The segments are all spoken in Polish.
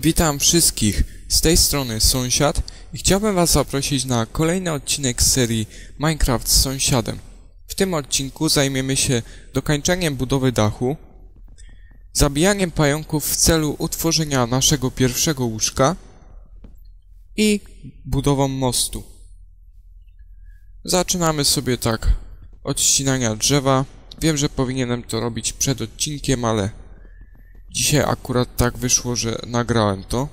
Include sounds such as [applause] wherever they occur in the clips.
Witam wszystkich, z tej strony Sąsiad i chciałbym was zaprosić na kolejny odcinek serii Minecraft z sąsiadem. W tym odcinku zajmiemy się dokończeniem budowy dachu, zabijaniem pająków w celu utworzenia naszego pierwszego łóżka i budową mostu. Zaczynamy sobie tak od ścinania drzewa. Wiem, że powinienem to robić przed odcinkiem, ale Dzisiaj akurat tak wyszło, że nagrałem to.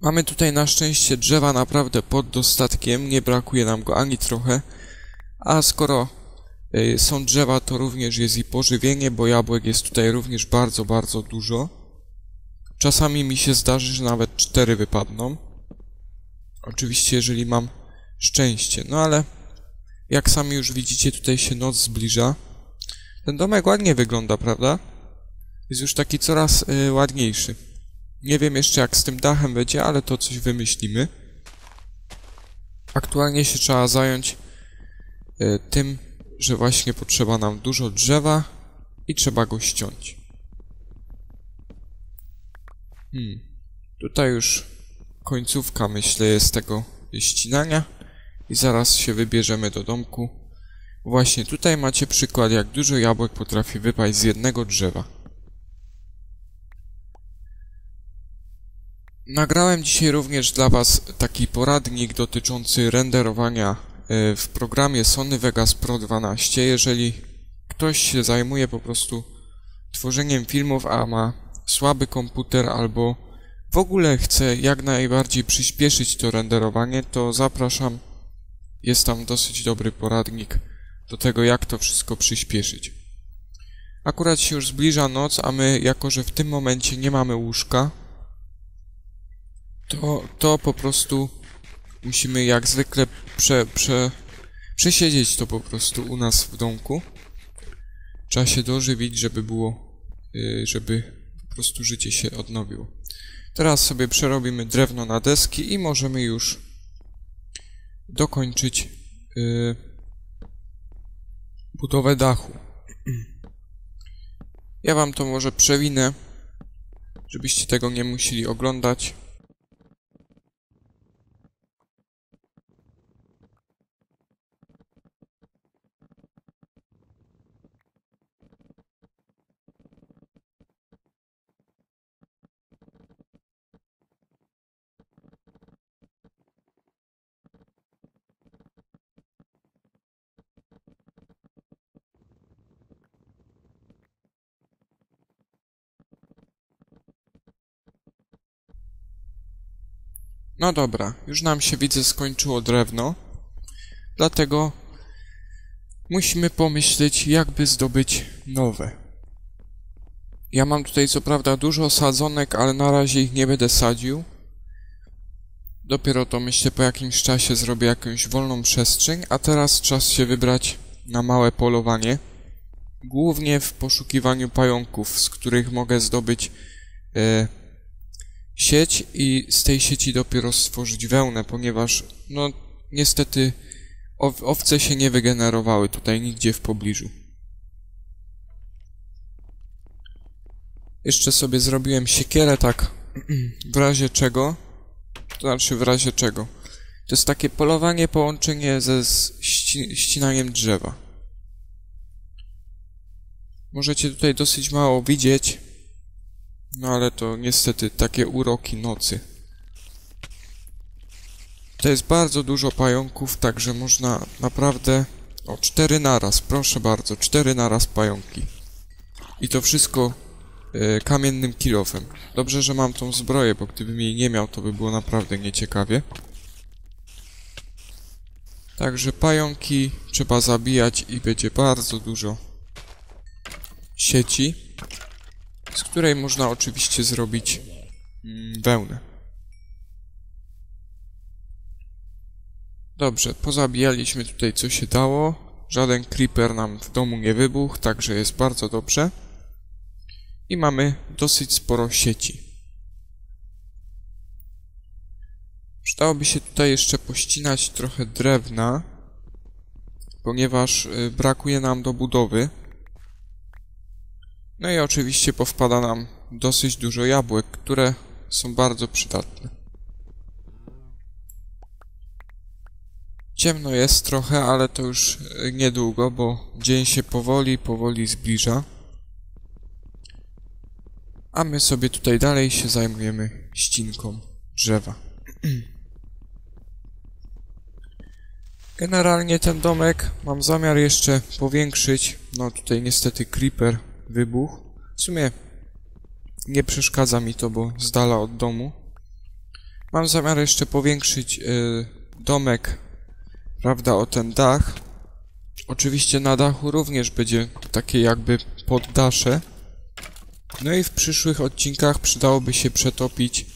Mamy tutaj na szczęście drzewa naprawdę pod dostatkiem, nie brakuje nam go ani trochę. A skoro y, są drzewa, to również jest i pożywienie, bo jabłek jest tutaj również bardzo, bardzo dużo. Czasami mi się zdarzy, że nawet cztery wypadną. Oczywiście, jeżeli mam szczęście. No ale jak sami już widzicie, tutaj się noc zbliża. Ten domek ładnie wygląda, prawda? Jest już taki coraz y, ładniejszy. Nie wiem jeszcze jak z tym dachem będzie, ale to coś wymyślimy. Aktualnie się trzeba zająć y, tym, że właśnie potrzeba nam dużo drzewa i trzeba go ściąć. Hmm. Tutaj już końcówka, myślę, jest tego ścinania i zaraz się wybierzemy do domku. Właśnie tutaj macie przykład, jak dużo jabłek potrafi wypaść z jednego drzewa. Nagrałem dzisiaj również dla Was taki poradnik dotyczący renderowania e, w programie Sony Vegas Pro 12. Jeżeli ktoś się zajmuje po prostu tworzeniem filmów, a ma słaby komputer albo w ogóle chce jak najbardziej przyspieszyć to renderowanie, to zapraszam. Jest tam dosyć dobry poradnik do tego, jak to wszystko przyspieszyć. Akurat się już zbliża noc, a my, jako że w tym momencie nie mamy łóżka, to, to po prostu musimy jak zwykle prze, prze, przesiedzieć to po prostu u nas w domku. Trzeba się dożywić, żeby było, yy, żeby po prostu życie się odnowiło. Teraz sobie przerobimy drewno na deski i możemy już dokończyć yy, budowę dachu. Ja wam to może przewinę, żebyście tego nie musieli oglądać. No dobra, już nam się widzę skończyło drewno. Dlatego musimy pomyśleć, jakby zdobyć nowe. Ja mam tutaj co prawda dużo sadzonek, ale na razie ich nie będę sadził. Dopiero to myślę po jakimś czasie zrobię jakąś wolną przestrzeń, a teraz czas się wybrać na małe polowanie. Głównie w poszukiwaniu pająków, z których mogę zdobyć e, sieć i z tej sieci dopiero stworzyć wełnę, ponieważ no niestety ow owce się nie wygenerowały tutaj nigdzie w pobliżu. Jeszcze sobie zrobiłem siekierę tak [clears throat] w razie czego, to znaczy w razie czego. To jest takie polowanie, połączenie ze ści ścinaniem drzewa. Możecie tutaj dosyć mało widzieć, no ale to niestety takie uroki nocy. To jest bardzo dużo pająków, także można naprawdę... O, cztery naraz, proszę bardzo, cztery naraz pająki. I to wszystko e, kamiennym kilofem. Dobrze, że mam tą zbroję, bo gdybym jej nie miał, to by było naprawdę nieciekawie. Także pająki trzeba zabijać i będzie bardzo dużo sieci z której można oczywiście zrobić mm, wełnę. Dobrze, pozabijaliśmy tutaj co się dało. Żaden creeper nam w domu nie wybuchł, także jest bardzo dobrze. I mamy dosyć sporo sieci. Przydałoby się tutaj jeszcze pościnać trochę drewna, ponieważ y, brakuje nam do budowy. No i oczywiście powpada nam dosyć dużo jabłek, które są bardzo przydatne. Ciemno jest trochę, ale to już e, niedługo, bo dzień się powoli, powoli zbliża. A my sobie tutaj dalej się zajmujemy ścinką drzewa. Generalnie ten domek mam zamiar jeszcze powiększyć. No tutaj niestety creeper wybuchł. W sumie nie przeszkadza mi to, bo z dala od domu. Mam zamiar jeszcze powiększyć y, domek, prawda, o ten dach. Oczywiście na dachu również będzie takie jakby poddasze. No i w przyszłych odcinkach przydałoby się przetopić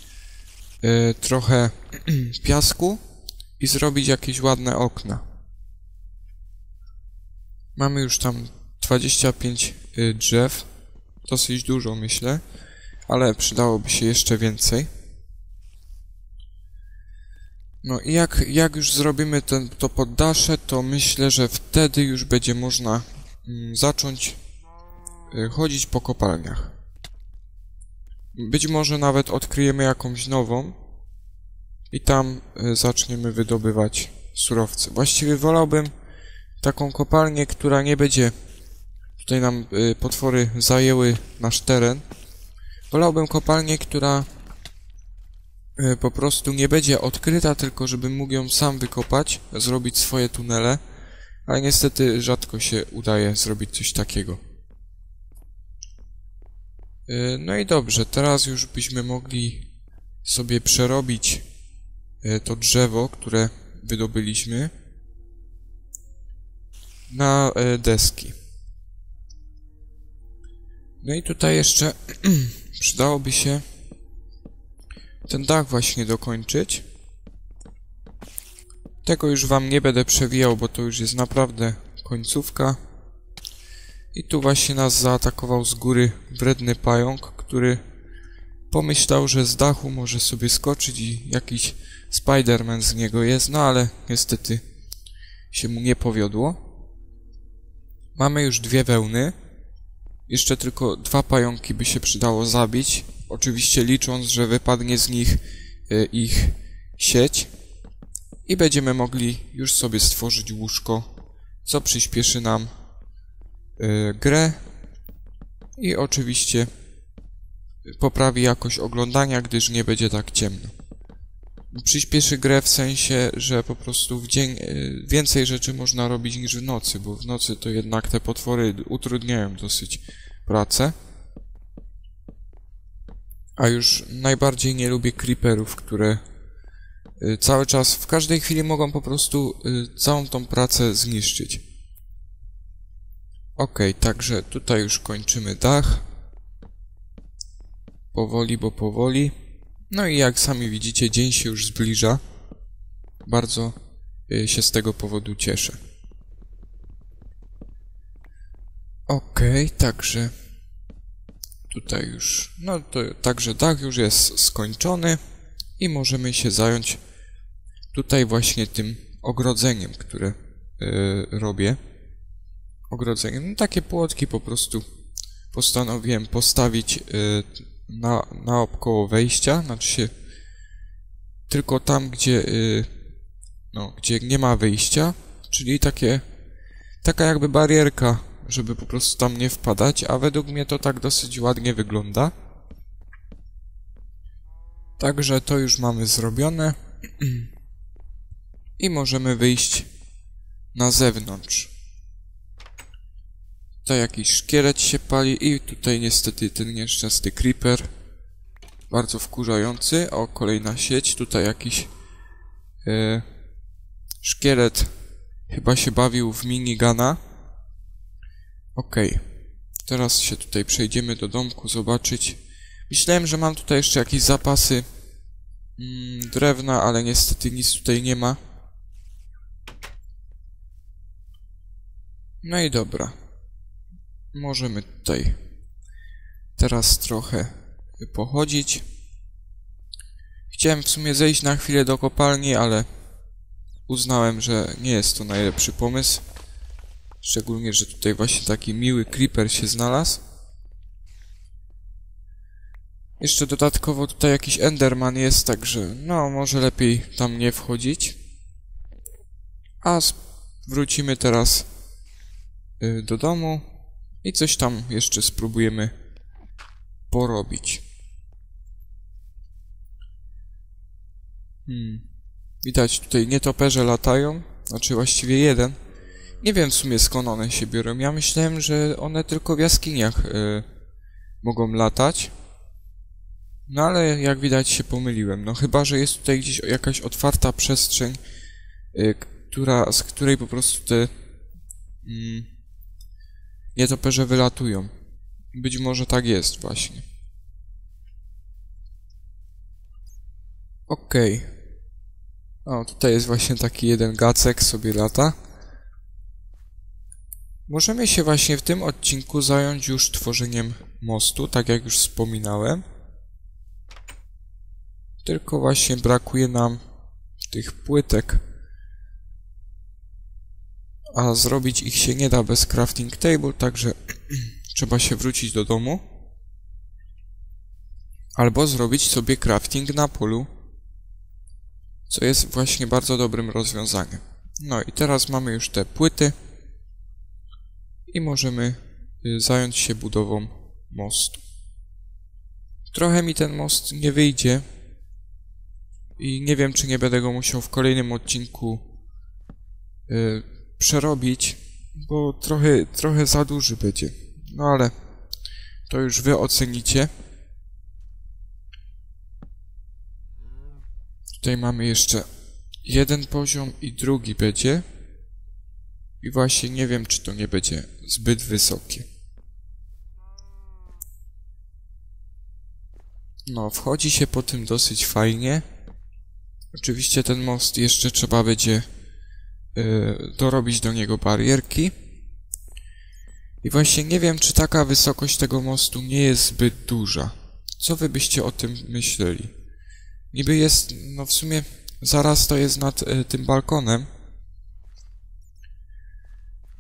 y, trochę [clears throat] piasku i zrobić jakieś ładne okna. Mamy już tam 25 y, drzew. Dosyć dużo, myślę. Ale przydałoby się jeszcze więcej. No i jak, jak już zrobimy ten, to poddasze, to myślę, że wtedy już będzie można mm, zacząć y, chodzić po kopalniach. Być może nawet odkryjemy jakąś nową i tam y, zaczniemy wydobywać surowce. Właściwie wolałbym taką kopalnię, która nie będzie tutaj nam y, potwory zajęły nasz teren. Wolałbym kopalnię, która y, po prostu nie będzie odkryta, tylko żebym mógł ją sam wykopać, zrobić swoje tunele, ale niestety rzadko się udaje zrobić coś takiego. No i dobrze, teraz już byśmy mogli sobie przerobić to drzewo, które wydobyliśmy na deski. No i tutaj jeszcze [clears throat] przydałoby się ten dach właśnie dokończyć. Tego już wam nie będę przewijał, bo to już jest naprawdę końcówka. I tu właśnie nas zaatakował z góry wredny pająk, który pomyślał, że z dachu może sobie skoczyć i jakiś Spiderman z niego jest, no ale niestety się mu nie powiodło. Mamy już dwie wełny. Jeszcze tylko dwa pająki by się przydało zabić. Oczywiście licząc, że wypadnie z nich y, ich sieć. I będziemy mogli już sobie stworzyć łóżko, co przyspieszy nam y, grę. I oczywiście poprawi jakość oglądania, gdyż nie będzie tak ciemno. Przyspieszy grę w sensie, że po prostu w dzień y, więcej rzeczy można robić niż w nocy, bo w nocy to jednak te potwory utrudniają dosyć pracę. A już najbardziej nie lubię creeperów, które y, cały czas, w każdej chwili mogą po prostu y, całą tą pracę zniszczyć. Ok, także tutaj już kończymy dach. Powoli, bo powoli. No i jak sami widzicie, dzień się już zbliża. Bardzo y, się z tego powodu cieszę. Okay, także tutaj już, no to także dach już jest skończony i możemy się zająć tutaj właśnie tym ogrodzeniem, które yy, robię. Ogrodzeniem, no takie płotki po prostu postanowiłem postawić yy, na, naokoło wejścia, znaczy się tylko tam, gdzie, yy, no, gdzie nie ma wyjścia, czyli takie, taka jakby barierka żeby po prostu tam nie wpadać, a według mnie to tak dosyć ładnie wygląda. Także to już mamy zrobione. [clears throat] I możemy wyjść na zewnątrz. Tutaj jakiś szkielet się pali i tutaj niestety ten nieszczęsny creeper. Bardzo wkurzający. O, kolejna sieć. Tutaj jakiś yy, szkielet chyba się bawił w minigana. Okay. Teraz się tutaj przejdziemy do domku, zobaczyć. Myślałem, że mam tutaj jeszcze jakieś zapasy mm, drewna, ale niestety nic tutaj nie ma. No i dobra. Możemy tutaj teraz trochę pochodzić. Chciałem w sumie zejść na chwilę do kopalni, ale uznałem, że nie jest to najlepszy pomysł. Szczególnie, że tutaj właśnie taki miły creeper się znalazł. Jeszcze dodatkowo tutaj jakiś Enderman jest, także no, może lepiej tam nie wchodzić. A wrócimy teraz y, do domu i coś tam jeszcze spróbujemy porobić. Hmm. Widać tutaj nietoperze latają, znaczy właściwie jeden. Nie wiem w sumie skąd one się biorą. Ja myślałem, że one tylko w jaskiniach y, mogą latać. No ale jak widać się pomyliłem. No chyba, że jest tutaj gdzieś jakaś otwarta przestrzeń, y, która, z której po prostu te mm, nietoperze wylatują. Być może tak jest właśnie. Okej. Okay. O, tutaj jest właśnie taki jeden gacek sobie lata. Możemy się właśnie w tym odcinku zająć już tworzeniem mostu, tak jak już wspominałem. Tylko właśnie brakuje nam tych płytek. A zrobić ich się nie da bez crafting table, także [clears throat] trzeba się wrócić do domu. Albo zrobić sobie crafting na polu co jest właśnie bardzo dobrym rozwiązaniem. No i teraz mamy już te płyty i możemy y, zająć się budową mostu. Trochę mi ten most nie wyjdzie i nie wiem, czy nie będę go musiał w kolejnym odcinku yy, przerobić, bo trochę, trochę za duży będzie. No ale to już wy ocenicie. Tutaj mamy jeszcze jeden poziom i drugi będzie. I właśnie nie wiem, czy to nie będzie zbyt wysokie. No, wchodzi się po tym dosyć fajnie. Oczywiście ten most jeszcze trzeba będzie yy, dorobić do niego barierki. I właśnie nie wiem, czy taka wysokość tego mostu nie jest zbyt duża. Co wy byście o tym myśleli? Niby jest, no w sumie zaraz to jest nad y, tym balkonem.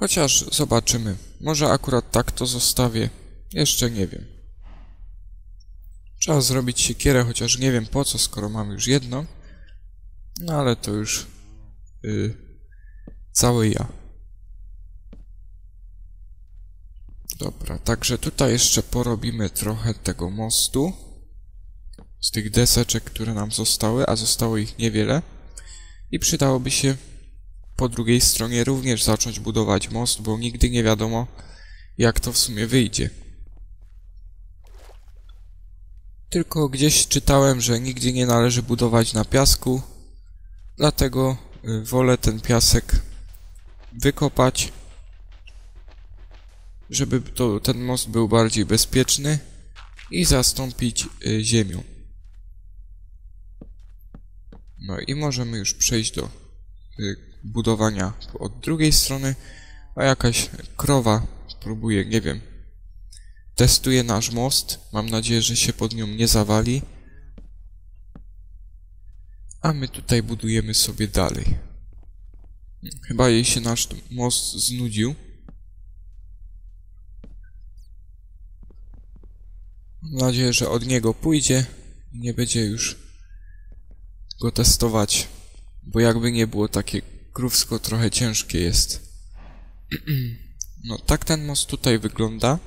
Chociaż zobaczymy. Może akurat tak to zostawię. Jeszcze nie wiem. Trzeba zrobić siekierę, chociaż nie wiem po co, skoro mam już jedno. No ale to już yy, cały ja. Dobra, także tutaj jeszcze porobimy trochę tego mostu z tych deseczek, które nam zostały, a zostało ich niewiele. I przydałoby się po drugiej stronie również zacząć budować most, bo nigdy nie wiadomo, jak to w sumie wyjdzie. Tylko gdzieś czytałem, że nigdy nie należy budować na piasku, dlatego y, wolę ten piasek wykopać, żeby to, ten most był bardziej bezpieczny i zastąpić y, ziemią. No i możemy już przejść do y, budowania od drugiej strony, a jakaś krowa próbuje, nie wiem, testuje nasz most. Mam nadzieję, że się pod nią nie zawali. A my tutaj budujemy sobie dalej. Chyba jej się nasz most znudził. Mam nadzieję, że od niego pójdzie i nie będzie już go testować, bo jakby nie było takie krówsko trochę ciężkie jest. No tak ten most tutaj wygląda.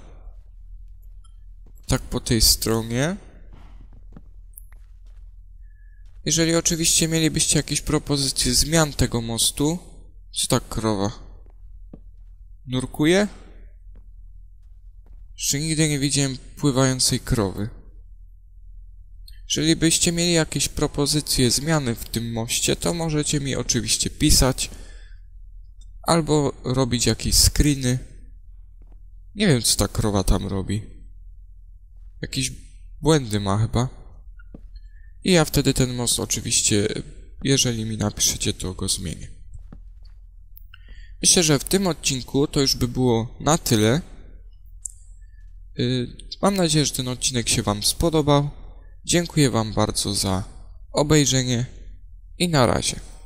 Tak po tej stronie. Jeżeli oczywiście mielibyście jakieś propozycje zmian tego mostu, co tak krowa? Nurkuje? Jeszcze nigdy nie widziałem pływającej krowy. Jeżeli byście mieli jakieś propozycje zmiany w tym moście, to możecie mi oczywiście pisać albo robić jakieś screeny. Nie wiem, co ta krowa tam robi. Jakieś błędy ma chyba. I ja wtedy ten most oczywiście, jeżeli mi napiszecie, to go zmienię. Myślę, że w tym odcinku to już by było na tyle. Y, mam nadzieję, że ten odcinek się Wam spodobał. Dziękuję Wam bardzo za obejrzenie i na razie.